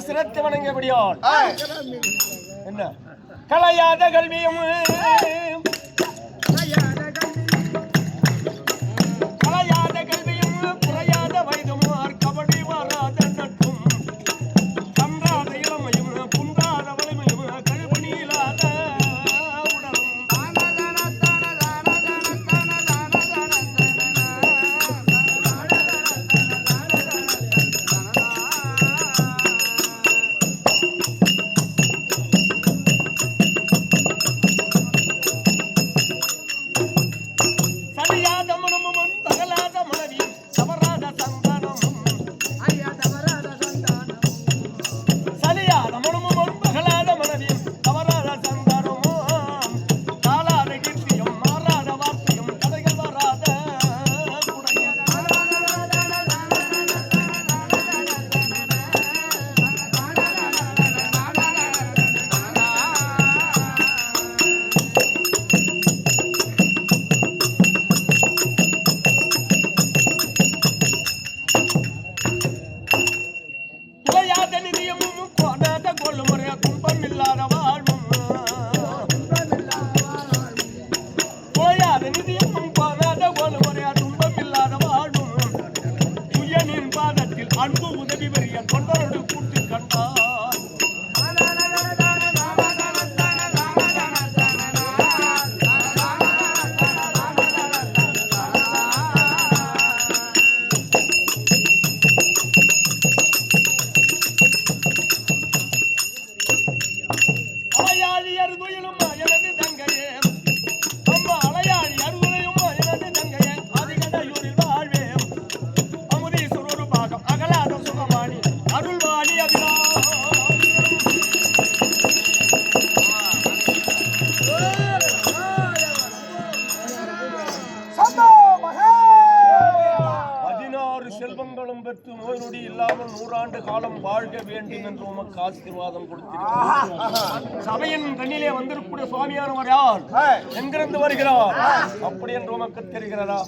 சிரத்தை வணங்கியபடியால் என்ன? கலையாத கல்வியும் சுகமாணி அருள்வாணி பதினாறு செல்வங்களும் பெற்று நோய் நொடி இல்லாமல் நூறாண்டு காலம் வாழ்க வேண்டும் என்று உமக்கு ஆசீர்வாதம் கொடுத்திருக்கிறார் சபையின் கண்ணிலே வந்திருக்கூடிய சுவாமியானவர் யார். எங்கிருந்து வருகிறார்? அப்படி என்று உமக்கு தெரிகிறதா?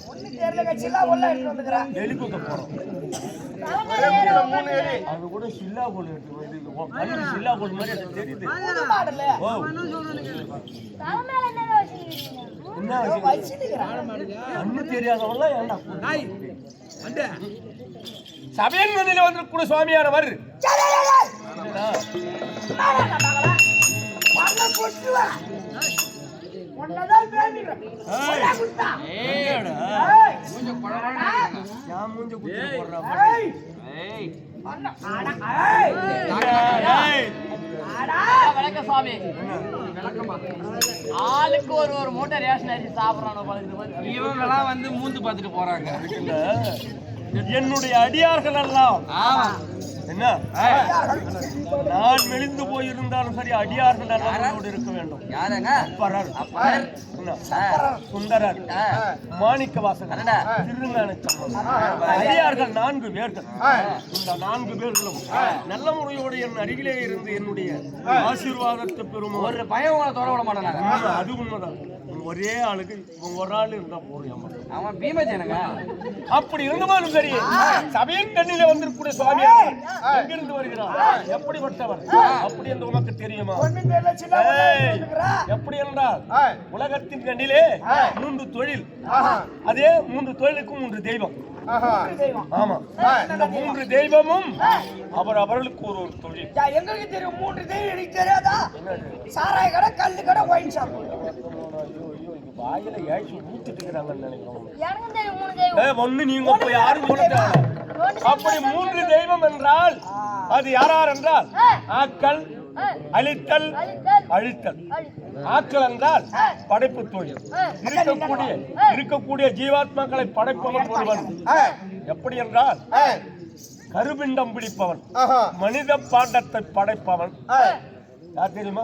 குத்த போறோம். அது கூட சில்லா போல் எடுத்து வந்து சில்லா போல் மாதிரி தெரியுது. கண்ணு தெரியாதவன்லாம் ஏன்டா சபையின் கண்ணிலே வந்திருக்கூடிய சுவாமியானவர் மூஞ்ச. வணக்கம் சுவாமி ஆளுக்கு ஒரு ஒரு மூட்டை ரேஷன் அரிசி சாப்பிடறானோ இவங்கெல்லாம் வந்து மூந்து பார்த்துட்டு போறாங்க. என்னுடைய அடியார்கள் எல்லாம். என்ன? நான் மெலிந்து போயிருந்தாலும் சரி அடியார்கள் உன்னோடு இருக்க வேண்டும். யாருங்க? அப்பரர்? சுந்தரர். மாணிக்க வாசகர் சம்பந்தர். அடியார்கள் நான்கு பேர்கள். இந்த நான்கு பேர்களும் நல்ல முறையோடு என் அருகிலே இருந்து என்னுடைய ஆசீர்வாதத்தை பெறும் ஒரு பையன் உங்களை தொட விட உண்மை, அது உண்மைதான். ஒரே ஆளுக்கு ஒரு ஆள் இருந்தா போதும். அவன் பீமஜனங்க அப்படி இருந்தமாலும் சரி. சபையின் கண்ணிலே வந்திருக்கூடிய சுவாமி எங்கிருந்து வருகிறார்? எப்படிப்பட்டவர்? அப்படி என்று உனக்கு தெரியுமா? எப்படி என்றால் உலகத்தின் கண்ணிலே மூன்று தொழில். அதே மூன்று தொழிலுக்கும் மூன்று தெய்வம். தெய்வம். ஆமா. இந்த மூன்று தெய்வமும் அவர் அவர்களுக்கு ஒரு ஒரு தொழில். எங்களுக்கு தெரியும் மூன்று தெய்வம் எனக்கு தெரியாதா? சாராய கடை கல்லு கடை ஒயின் ஷாப் வாயில ஏற்றி ஊத்திட்டு இருக்கிறாங்கன்னு நினைக்கிறோம் ஒண்ணு நீங்க போய் யாரும் அப்படி மூன்று தெய்வம் என்றால் அது யார் யார் என்றால்? ஆக்கல் அழித்தல் அழித்தல். ஆக்கல் என்றால் படைப்பு தொழில். இருக்கக்கூடிய இருக்கக்கூடிய ஜீவாத்மாக்களை படைப்பவன் ஒருவன். எப்படி என்றால் கருபிண்டம் பிடிப்பவன். மனித பாண்டத்தை படைப்பவன். யார் தெரியுமா?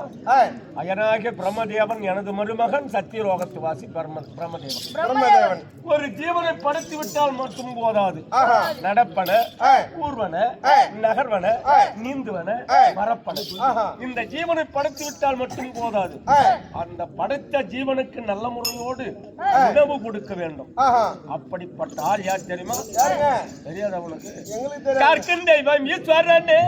அயனாகிய பிரம்மதேவன் எனது மருமகன் சத்தியலோகத்து வாசி பிரம்ம பிரம்மதேவன். ஒரு ஜீவனை படைத்து விட்டால் மட்டும் போதாது. நடப்பன ஊர்வன நகர்வன நீந்துவன மரப்பன இந்த ஜீவனை படைத்து விட்டால் மட்டும் போதாது. அந்த படைத்த ஜீவனுக்கு நல்ல முறையோடு உணவு கொடுக்க வேண்டும். அப்படிப்பட்ட ஆள் யார் தெரியுமா? தெரியாத. கற்கும் தெய்வம் ஈஸ்வரனே.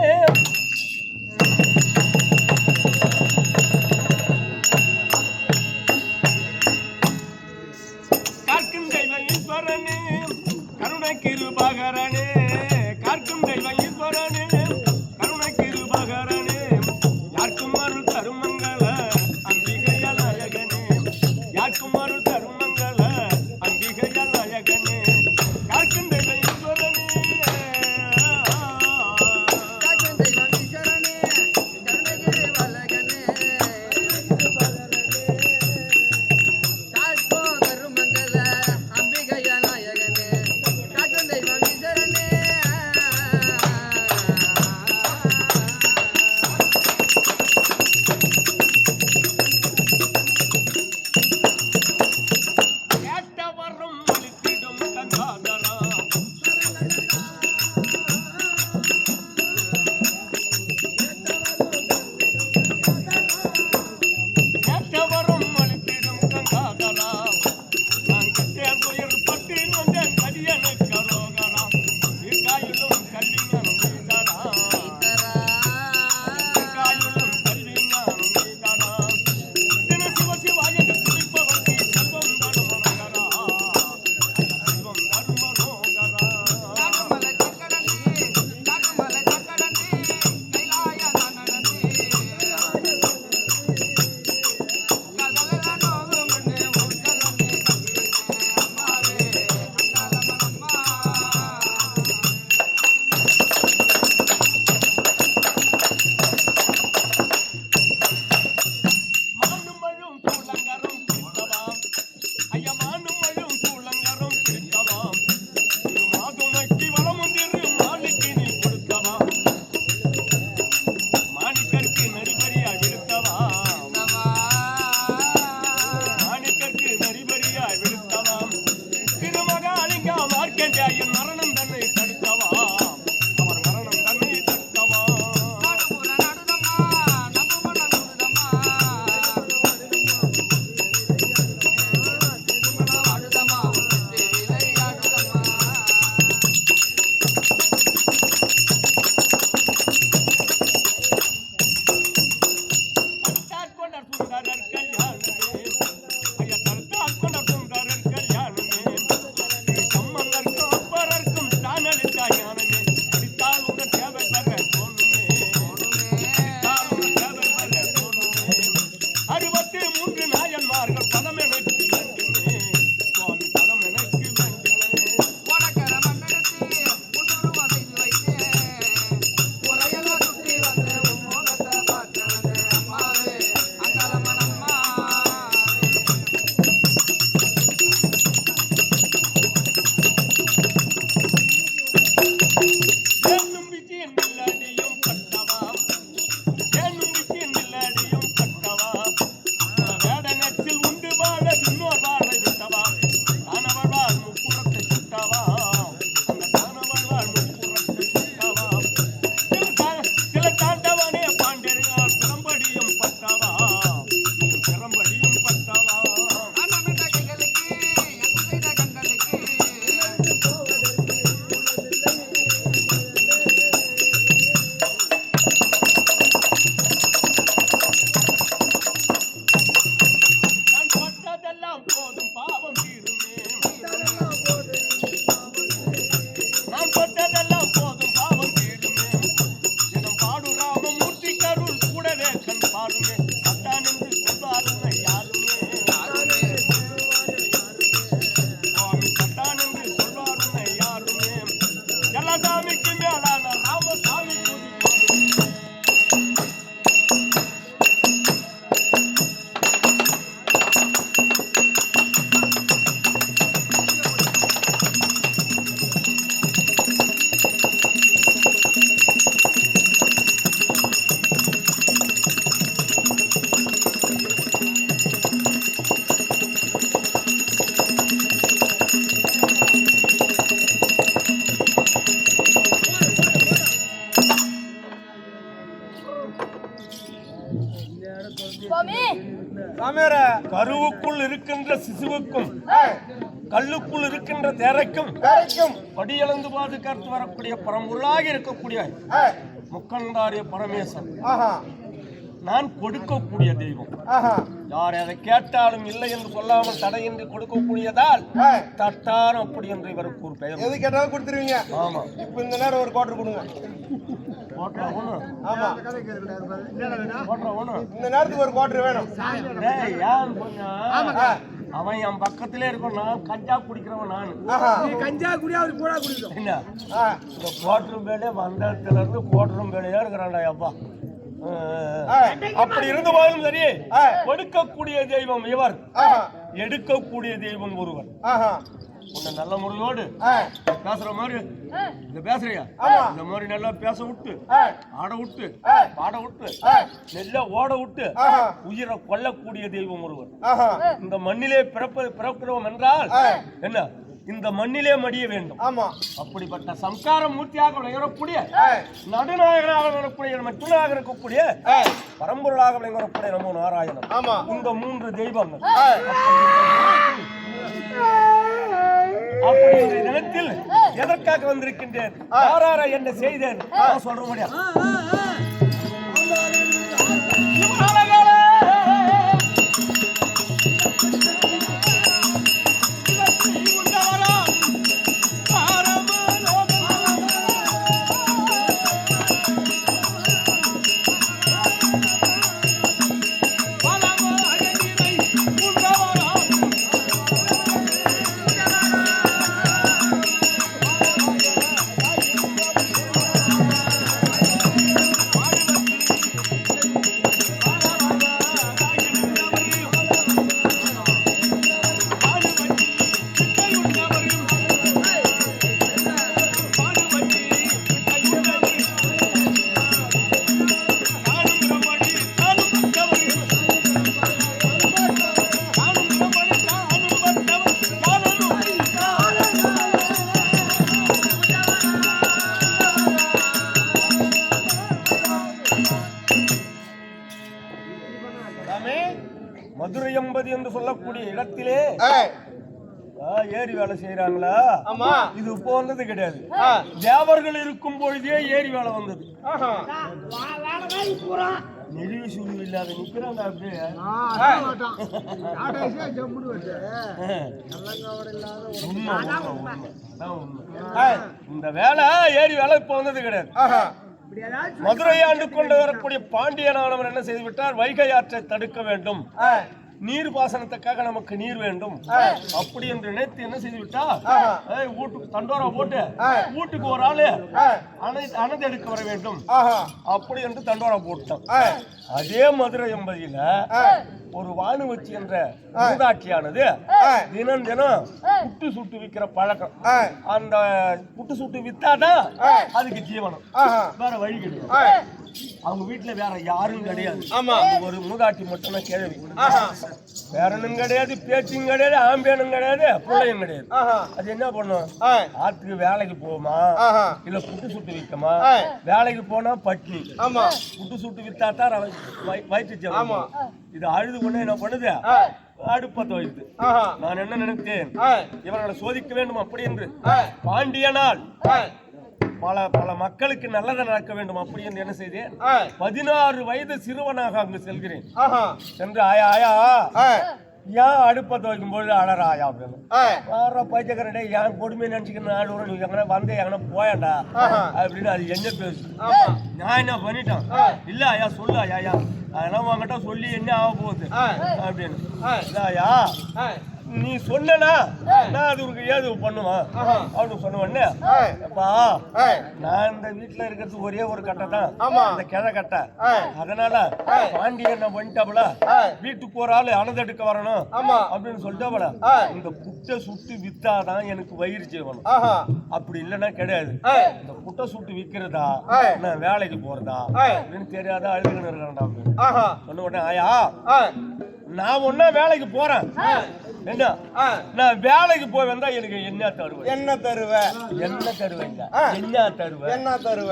இருக்கின்ற சிசுவுக்கும் கல்லுக்குள் இருக்கின்ற தேரைக்கும் படியளந்து பாதுகாத்து வரக்கூடிய பரம்பொருளாக இருக்கக்கூடிய முக்கண்டாரிய பரமேசன். நான் கொடுக்கக்கூடிய தெய்வம். யார் அதை கேட்டாலும் இல்லை என்று சொல்லாமல் தடையின்றி கொடுக்கக்கூடியதால் தட்டாரம் அப்படி என்று இவருக்கு ஒரு பெயர். எது கேட்டாலும் கொடுத்துருவீங்க. ஆமா. இப்ப இந்த நேரம் ஒரு குவார்டர் கொடுங்க. இந்த நேரத்துக்கு ஒரு குவார்டர் வேணும். சொன்னா? அவன் என் பக்கத்திலே இருக்கும் நான் கஞ்சா குடிக்கிறவன் நான். ஆஹா. என்ன? ஆ, இந்த கோட்டரும் வேலையே வந்த இடத்துல இருந்து கோட்டரும் வேலையா இருக்கிறான்டா அப்பா. அப்படி இருந்த போதிலும் சரி. கொடுக்கக்கூடிய தெய்வம் இவர். ஆஹா, எடுக்கக்கூடிய தெய்வம் ஒருவர் ஆஹா, உன்னை நல்ல முறையோடு பேசுற மாதிரி. இந்த பேசுறியா. இந்த மாதிரி நல்லா பேச விட்டு ஆட விட்டு. பாட விட்டு. நெல்ல ஓட விட்டு உயிரை கொல்லக்கூடிய தெய்வம் ஒருவர். இந்த மண்ணிலே பிறப்ப பிறக்கிறோம் என்றால். என்ன? இந்த மண்ணிலே மடிய வேண்டும். ஆமா. அப்படிப்பட்ட சம்ஸ்கார மூர்த்தியாக விளங்கக்கூடிய நடுநாயகனாக விளங்கக்கூடிய மட்டுமாக இருக்கக்கூடிய பரம்பொருளாக விளங்கக்கூடிய நம்ம நாராயணன். ஆமா. இந்த மூன்று தெய்வங்கள். அப்படி இந்த எதற்காக வந்திருக்கின்றேன்? யாரார என்ன செய்தேன்? சொல்ற முடியாது சொல்லக்கூடிய இடத்திலே ஏரி வேலை செய்யறாங்களா ஆமா. இது இப்போ வந்தது கிடையாது. தேவர்கள் இருக்கும் பொழுதே ஏரி வேலை வந்தது. ஆஹா, நெளிவு சுழிவு இல்லாத நிக்கிறாங்க அப்படியே. இந்த வேலை ஏரி வேலை இப்போ வந்தது கிடையாது. ஆஹா, மதுரை ஆண்டு கொண்டு வரக்கூடிய பாண்டியனானவர் என்ன செய்து விட்டார் வைகை ஆற்றை தடுக்க வேண்டும். நீர் பாசனத்துக்காக நமக்கு நீர் வேண்டும். அப்படி என்று நினைத்து என்ன செய்து விட்டா வீட்டுக்கு தண்டோரா போட்டு வீட்டுக்கு ஒரு ஆளு அணை எடுக்க வர வேண்டும். அப்படி என்று தண்டோரா போட்டான். ஆ, அதே மதுரை எம்பதியில ஆ, ஒரு வானுவச்சி என்ற மூதாட்டியானது ஆ. தினம் தினம் புட்டு சுட்டு விக்கிற பழக்கம். அந்த புட்டு சுட்டு வித்தாதான் அதுக்கு ஜீவனம். வேற வழி கிடையாது. அவங்க வீட்டுல வேற யாரும் கிடையாது. ஆமா. ஒரு மூதாட்டி மட்டும் தான் வேற ஒண்ணும் கிடையாது பேச்சும் கிடையாது ஆம்பியனும் கிடையாது பிள்ளையும் கிடையாது. அது என்ன பண்ணும்? ஆத்துக்கு வேலைக்கு போகுமா ஆஹா, இல்ல புட்டு சுட்டு விற்குமா. வேலைக்கு போனா பட்னி. ஆமா, புட்டு சுட்டு வித்தா தான் வயிற்று ஆமா. இது அழுது கொண்டு என்ன பண்ணுது? அடுப்பத்த வைத்து நான் என்ன நினைத்தேன்? இவர்களை சோதிக்க வேண்டும்? அப்படி என்று. பாண்டியனால் பல பல மக்களுக்கு நல்லதை நடக்க வேண்டும் அப்படி என்று என்ன செய்தேன்? பதினாறு வயது சிறுவனாக அங்கு செல்கிறேன். சென்று ஆயா ஆயா. ஏன் அடுப்பத்தை வைக்கும் பொழுது அழற ஆயா அப்படின்னு. வர பைத்தியக்காரடே என் கொடுமை நினைச்சுக்கிற நாலு நீ எங்கன்னா வந்து எங்கன்னா போயாண்டா. அப்படின்னு அது என்ன பேசு நான் என்ன பண்ணிட்டேன்? இல்ல ஐயா சொல்லு ஐயா அதெல்லாம் உங்ககிட்ட சொல்லி என்ன ஆக போகுது. அப்படின்னு. ஐயா நீ சொன்னனா? நான் அது உனக்கு ஏது பண்ணுவேன். அப்படின்னு சொன்ன அப்பா நான் இந்த வீட்டுல இருக்கிறது ஒரே ஒரு கட்டை தான். அந்த கிழ கட்டை. அதனால பாண்டியன் நான் பண்ணிட்டாப்புல. வீட்டுக்கு ஒரு ஆளு அனதெடுக்க வரணும். அப்படின்னு சொல்லிட்டாப்புல. இந்த புட்டை சுட்டு வித்தாதான் எனக்கு வயிறு ஆஹா, அப்படி இல்லைன்னா கிடையாது. இந்த புட்டை சுட்டு விக்கிறதா? ஆ. நான் வேலைக்கு போறதா. அப்படின்னு தெரியாத அழுதுன்னு இருக்கிறேன்டா அப்படின்னு. சொன்ன உடனே ஆயா நான் ஒன்னா வேலைக்கு போறேன். என்ன? ஆ, நான் வேலைக்கு போய் வந்தா எனக்கு என்ன தருவேன் என்ன தருவ? என்ன தருவேங்க ஆ. என்ன தருவேன் என்ன தருவ?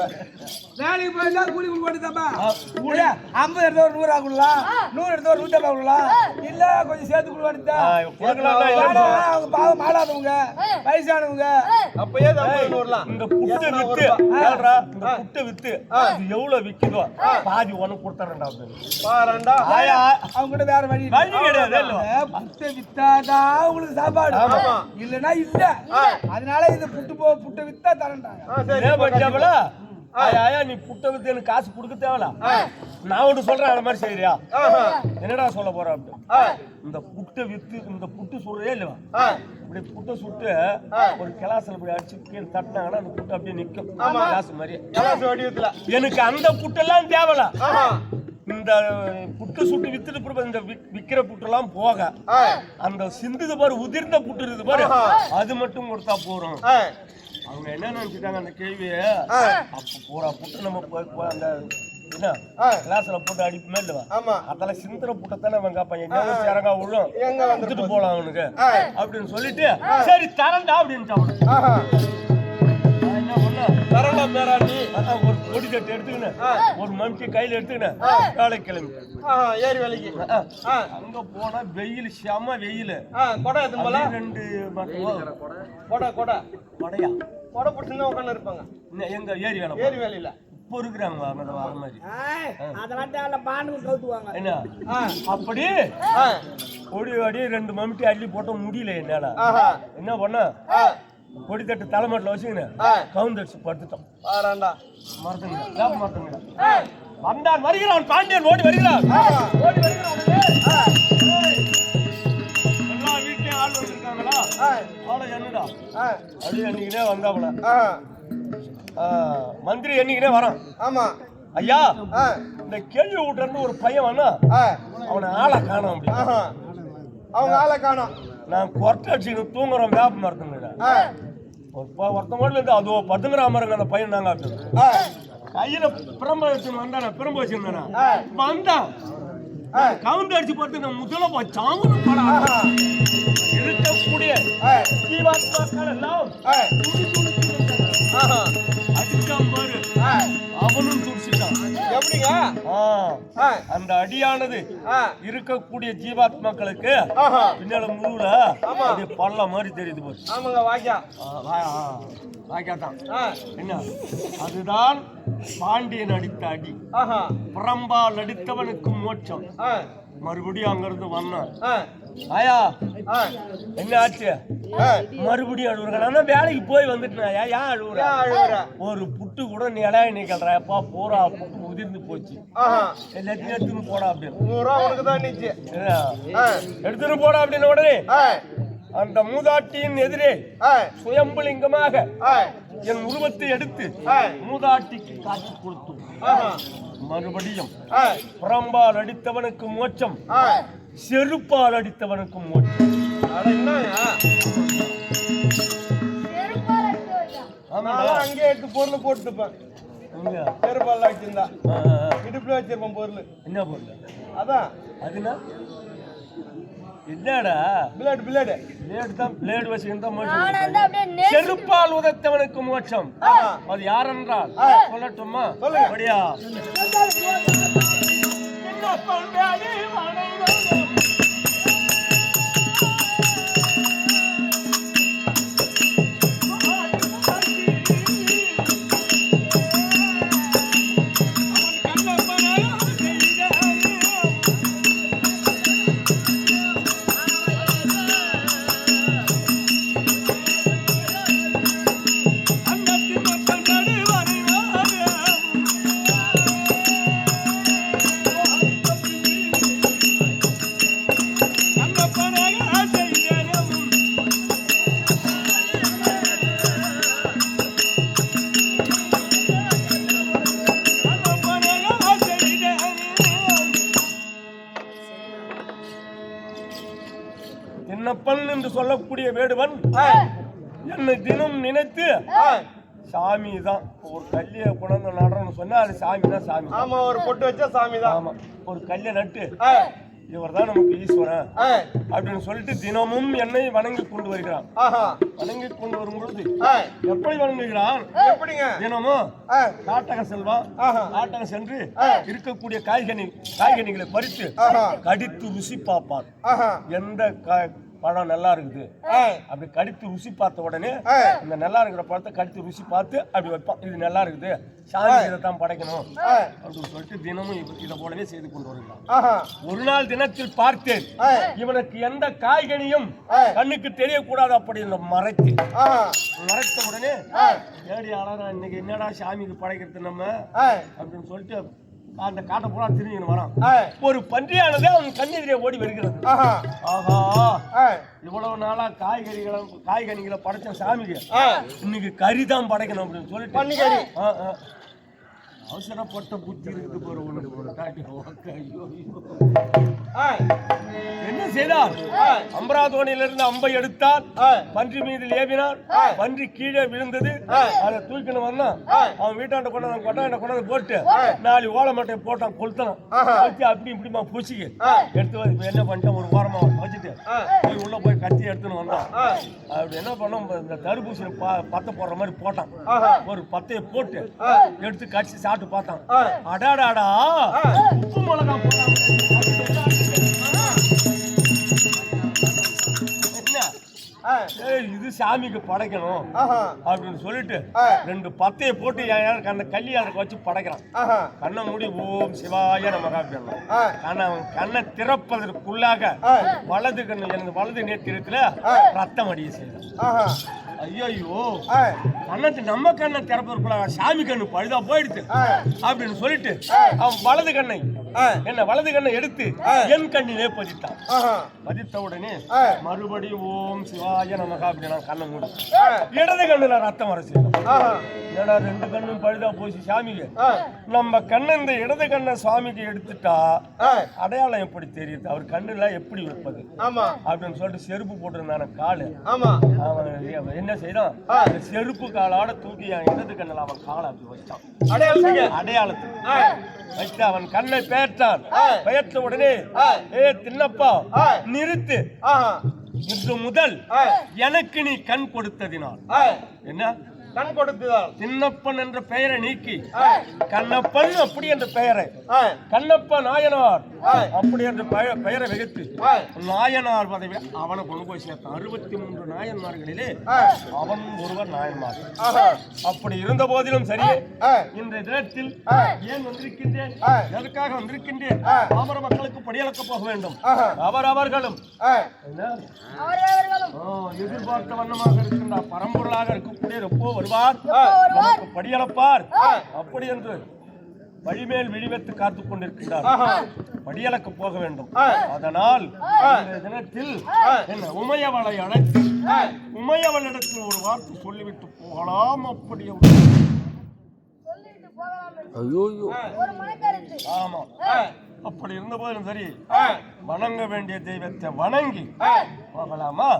வேலைக்கு போயிருந்தா கூலி கூலி போட்டுதாப்பா ஆ, கூலி. ஐம்பது எடுத்து ஒரு நூறு ஆகுலாம் நூறு எடுத்து ஒரு ஐம்பது ஆகுலாம் இல்ல கொஞ்சம் சேர்த்து தான் இல்லைம்மா. அவங்க பாவம் மாடாதவங்க வயசானவங்க. அப்பயே தான் நூறுலாம். இந்த புட்டை வித்து. இந்த புட்டை வித்து. இது எவ்வளவு விக்குதோ பாதி உனக்கு கொடுத்துறேன்டா. பாரண்டா ஆயா. அவங்க கிட்ட வேற வழி இல்ல. வழி கிடையாது. புட்டை வித்தாதான் உங்களுக்கு சாப்பாடு. ஆமா. இல்லனா இல்ல. அதனால இது புட்டு போ புட்டை வித்தா பஞ்சாபல ஆயா ஆயா நீ புட்டை வித்து எனக்கு காசு கொடுக்க தேவல நான் ஒன்று சொல்றேன் அந்த மாதிரி செய்யறியா? என்னடா சொல்ல போற அப்படின்னு இந்த புட்டை வித்து இந்த புட்டு சுடுறே இல்லையா ஆ, இப்படி புட்டை சுட்டு ஒரு கிளாஸ்ல இப்படி அடிச்சு கீழே தட்டினாங்கன்னா அந்த புட்டு அப்படியே நிக்கும். கிளாஸ் மாதிரி எனக்கு அந்த புட்டெல்லாம் தேவல இந்த புட்டு சுட்டு வித்துட்டு பிறகு இந்த விக்- விக்கிற புட்டெல்லாம் போக. அந்த சிந்துது பாரு உதிர்ந்த புட்டு இருக்குது பாரு. அது மட்டும் கொடுத்தா போறோம் அவங்க என்ன நினைச்சிட்டாங்க அந்த கேள்விய. அப்ப பூரா புட்டு நம்ம அந்த என்ன. கிளாஸ்ல போட்டு அடிப்புமே இல்லவா ஆமா. அதெல்லாம் சிந்துற புட்டத்தானே அவங்க அப்ப எங்க எங்க வந்துட்டு வித்துட்டு போலாம் அவனுக்கு. அப்படின்னு சொல்லிட்டு சரி தரண்டா அப்படின்ட்டு அவனு. தரண்டா பேராண்டி. அதான் ஒரு பொடி தட்டு எடுத்துக்கினேன். ஒரு மம்டி கையில எடுத்துக்கினேன். வேலை கிளம்பி. ஆஹா, ஏரி வேலைக்கு. அங்க போனா வெயில் செம வெயில். ஆ, கொடை எதுவும் போல ரெண்டு மட்டும் கொடை கொடை. கொடையா? கொடை பிடிச்சிருந்தா உட்காந்து இருப்பாங்க. எங்க ஏரி வேலை? ஏரி வேலையில. இப்போ இருக்கிறாங்க அந்த வர மாதிரி. அதெல்லாம் தேவை பாண்டு கவுத்துவாங்க. என்ன? ஆ, அப்படி? ஆ, ஒடி அடி ரெண்டு மம்டி அள்ளி போட்ட முடியல என்னால. என்ன பண்ண? ஆ, கொடி தட்டு தலைமட்டில் வச்சுக்கினேன் ஆ. கவுந்தடிச்சு படுத்துட்டோம். மறந்துங்க மறந்துங்க வந்தான் வருகிறான் பாண்டியன் ஓடி வருகிறான். ஓடி வருகிறான். எல்லா வீட்லயும் ஆள் வந்திருக்காங்களா? ஆளை என்னடா அது என்னைக்குனே வந்தாப்புல. மந்திரி என்னைக்குனே வரான். ஆமா. ஐயா இந்த கேள்வி விட்டுறது ஒரு பையன் வந்தா அவனை ஆளை காணோம். அவங்க ஆளை காணோம். நான் கொரட்டை அடிச்சுக்கிட்டு தூங்குறோம் வேப்ப மரத்துங்க ஆ, ஒரு ப- ஒருத்த மட்டும் இருந்து அதோ பதுங்குற மரங்க அந்த பையன் நாங்க கையில பிரம்ப வச்சு வந்தானே பிரம்ப வச்சிருந்தானா. வந்தான் கவுந்து அடிச்சு பார்த்து இந்த முதல சாமனு படம் இருக்கக்கூடிய ஜீவாத்மாக்கள் எல்லாம் அடிச்சான் பாரு. அவனும் அந்த அடியானது இருக்கக்கூடிய ஜீவாத்மாக்களுக்கு பின்னால முழுல அப்படியே பள்ளம் மாதிரி தெரியுது ஆமாங்க வாக்கியா ஆ, என்ன? அதுதான் பாண்டியன் அடித்த அடி. ஆஹா, புறம்பால் அடித்தவனுக்கு மோட்சம். மறுபடியும் அங்கிருந்து வந்தான். ஆயா என்ன ஆச்சு? மறுபடியும் தான் வேலைக்கு போய் வந்துட்டேன் ஏன் அழுவுற? ஒரு புட்டு கூட நீ இலைய நிக்கல்ற எப்பா பூரா புட்டு உதிர்ந்து போச்சு. எல்லாத்தையும் எடுத்துன்னு போடா அப்படின்னு. ரூபா உனக்கு தான் நிச்சு எடுத்துன்னு போடா அப்படின்னு உடனே. அந்த மூதாட்டியின் எதிரே சுயம்புலிங்கமாக என் உருவத்தை எடுத்து. மூதாட்டிக்கு காட்சி கொடுத்து ஆஹா, மறுபடியும் ஆ, புறம்பால் அடித்தவனுக்கு மோட்சம். ஆ. செருப்பால் அடித்தவனுக்கு மோட்சம்? செருப்பால அங்கேயே எடுத்து பொருள் போட்டுப்பேன். எங்க? செருப்பெல்லாம் வச்சிருந்தா. இடுப்புல வச்சிருப்பேன் பொருள். என்ன பொருள்? அதான். அதுனா? என்னடா? பிளேடு பிளேடு பிளேடு தான் பிளேடு வச்சுக்கிட்டு நான் மோட்சம் செருப்பால் உதைத்தவனுக்கு மோட்சம். அது யாரென்றால்? சொல்லட்டுமா? சொல்லுங்க. அப்படியா? சொல்லக்கூடிய வேடுவன் என்னை தினம் நினைத்து சாமி தான் ஒரு கல்லிய குழந்தை நடணும்னு சொன்னா அது சாமி தான் சாமி. ஆமா ஒரு பொட்டு வச்சா சாமி தான் ஆமா. ஒரு கல்லை நட்டு இவர் தான் நமக்கு ஈஸ்வரன் அப்படின்னு சொல்லிட்டு தினமும் என்னை வணங்கி கொண்டு வருகிறான். ஆஹா, வணங்கி கொண்டு வரும் பொழுது எப்படி வணங்குகிறான்? எப்படிங்க? தினமும் செல்வான் ஆஹா. காட்டக சென்று இருக்கக்கூடிய காய்கனி காய்கனிகளை பறித்து. கடித்து ருசி பார்ப்பான். ஆஹா, எந்த பழம் நல்லா இருக்குது. அப்படி கடித்து ருசி பார்த்த உடனே. இந்த நல்லா இருக்கிற பழத்தை கடித்து ருசி பார்த்து அப்படி வைப்பான். இது நல்லா இருக்குது. சாமி இதை தான் படைக்கணும். அப்படின்னு சொல்லிட்டு தினமும் இதை போலவே செய்து கொண்டு வருகிறான். ஒரு நாள் தினத்தில் பார்த்தேன். இவனுக்கு எந்த காய்கனியும். கண்ணுக்கு தெரியக்கூடாது அப்படி இந்த மறைத்து. மறைத்த உடனே தேடி அழகா இன்னைக்கு என்னடா சாமிக்கு படைக்கிறது நம்ம? அப்படின்னு சொல்லிட்டு அந்த காட்டை பூரா வரான். ஆ, ஒரு பன்றியானது அவன் கண்ணெதிரே ஓடி வருகிறது. ஆஹா, இவ்வளவு நாளா காய்கறிகளை காய்கனிகளை படைச்ச சாமிக்கு இன்னைக்கு கறி தான் படைக்கணும் அப்படின்னு சொல்லிட்டு. அவசரப்பட்ட புத்தி இருக்குது பாரு உனக்கு ஒரு காட்டி என்ன செய்தார் அம்பராதோணியிலிருந்து அம்பை எடுத்தார். ஆ, பன்றி மீது ஏவினான் பன்றி கீழே விழுந்தது. அதை தூக்கின்னு வந்தான் அவன் வீட்டாண்ட கொண்டு வந்து கொட்டாண்ட கொண்டு வந்து போட்டு நாலு ஓலை மட்டையை போட்டான் கொளுத்தனான் கொளுத்தி அப்படி இப்படிமா பூசிக்கு. எடுத்து வந்து இப்ப என்ன பண்ணிட்டான் ஒரு வாரமா வச்சுட்டு போய் உள்ள போய் கத்தி எடுத்துன்னு வந்தான். அப்படி என்ன பண்ணோம்? இந்த தடுப்பூசி பத்தை போடுற மாதிரி போட்டான். ஒரு பத்தையை போட்டு எடுத்து கடிச்சு சாப்பிட்டு பார்த்தான். அடாடாடா. உப்பு மிளகா இது சாமிக்கு படைக்கணும் அப்படின்னு சொல்லிட்டு. ரெண்டு பத்தையை போட்டு அந்த கல்யாணத்துக்கு வச்சு படைக்கிறான். கண்ணை மூடி ஓம் சிவாய நமகா அப்படின்னா ஆ, ஆனா அவன் கண்ணை திறப்பதற்குள்ளாக. வலது கண்ணு எனது வலது நேத்திரத்துல ரத்தம் அடிய செய்தான். ஐயோ கண்ணத்து நம்ம கண்ணை திறப்பதற்குள்ளாக சாமி கண்ணு பழுதா போயிடுச்சு. அப்படின்னு சொல்லிட்டு அவன் வலது கண்ணை என்ன வலது கண்ணை எடுத்து என் கண்ணிலே பதித்தான். பதித்த உடனே. மறுபடியும் ஓம் சிவாய நமகா அப்படி நான் கண்ணை மூடி. இடது கண்ணுல ரத்தம் வர ஏன்னா ரெண்டு கண்ணும் பழுதா போச்சு சாமிக்கு நம்ம கண்ணை இந்த இடது கண்ணை சுவாமிக்கு எடுத்துட்டா அடையாளம் எப்படி தெரியுது? அவர் கண்ணுல எப்படி வைப்பது ஆமா. அப்படின்னு சொல்லிட்டு செருப்பு போட்டிருந்தான காலு. ஆமா. அவன் என்ன. அந்த செருப்பு காலாட தூக்கி அவன் இடது கண்ணில் அவன் காலை அப்படி வச்சான். அடையாளத்துக்கு. வைத்து அவன் கண்ணை பெயர்த்தான் ஆ. பெயர்த்த உடனே. ஏ தின்னப்பா. நிறுத்து. இன்று முதல் எனக்கு நீ கண் கொடுத்ததினால். என்ன? கண் கொடுத்ததால். சின்னப்பன் என்ற பெயரை நீக்கி கண்ணப்பன் அப்படி என்ற பெயரை கண்ணப்ப நாயனார் அப்படி என்ற பெய- பெயரை வகுத்து நாயனார் பதவி அவனை கொண்டு போய் சேர்த்தான். அறுபத்தி மூன்று நாயன்மார்களிலே அவன் ஒருவர் நாயன்மார். அப்படி இருந்த போதிலும் சரி தினத்தில் ஆ. ஏன் வந்திருக்கின்றேன். எதற்காக வந்திருக்கின்றேன். பாமர மக்களுக்கு படியளக்க போக வேண்டும்? அவரவர்களும். ஆ, எதிர்பார்த்த வண்ணமாக இருக்கின்ற பரம்பொருளாக இருக்கக்கூடிய எப்போ வருவார்? படியளப்பார் அப்படி என்று வழிமேல் விழிவெத்து காத்துக் கொண்டிருக்கின்றார். ஆஹா. படியளக்க போக வேண்டும். அதனால் இந்த தினத்தில் என்ன உமையவளை அழைத்து உமையவளிடத்தில் ஒரு வார்த்தை சொல்லிவிட்டு போகலாம் அப்படி ஆமா. அப்படி இருந்த போதிலும் சரி. ஆ, வணங்க வேண்டிய தெய்வத்தை வணங்கி ஆ, போகலாமா.